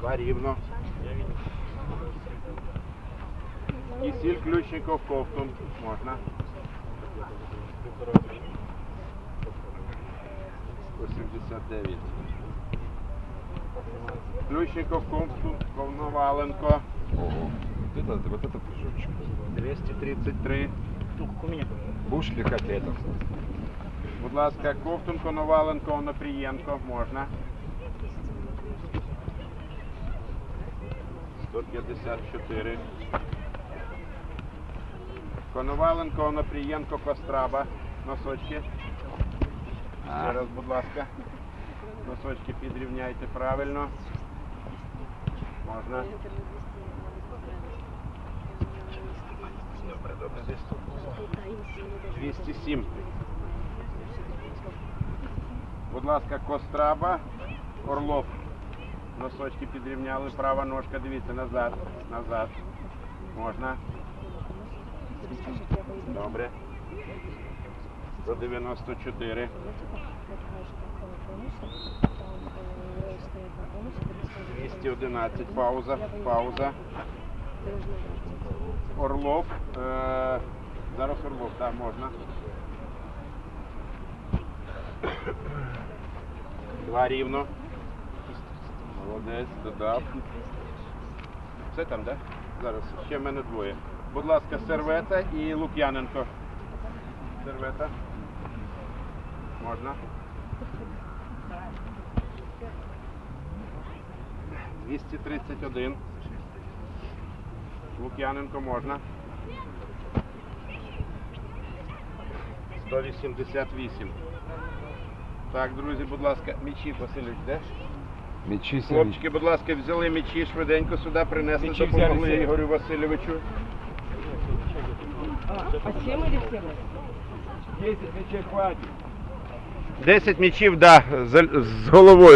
Два рівно. Кисіль Ключников Ковтун. Можна. 179. Ключников Ковтун, Ковноваленко. Ого. Вот это, вот это прыжочек. 233. Будешь лихать это? Будь ласка, Ковтун, Коноваленко, Онопрієнко. Можна. 154. Коноваленко, Онопрієнко, Костраба. Носочки. Ще раз, будь ласка. Носочки підрівняйте правильно. Можна. Добре, добре. Десь тут. 207. Будь ласка, Костраба, Орлов. Носочки підрівняли, права ножка, дивіться, назад, назад. Можна. Добре. 194. Е, 211. Пауза. Пауза. Орлов. Е, зараз Орлов, так, можна. Два рівно. Молодець, додав. Все там, так? Зараз ще в мене двоє. Будь ласка, сервета і Лук'яненко. Сервета. Можна. 231. Лук'яненко можна. 188. Так, друзі, будь ласка, мічі, Васильович, де? Сергей. Хлопчики, будь ласка, взяли мечі швиденько сюди, принесли, Мечі допомогли взяли. Ігорю Васильовичу. А всем или всем? 10 мячей хватит. 10 м'ячів, да, з головою.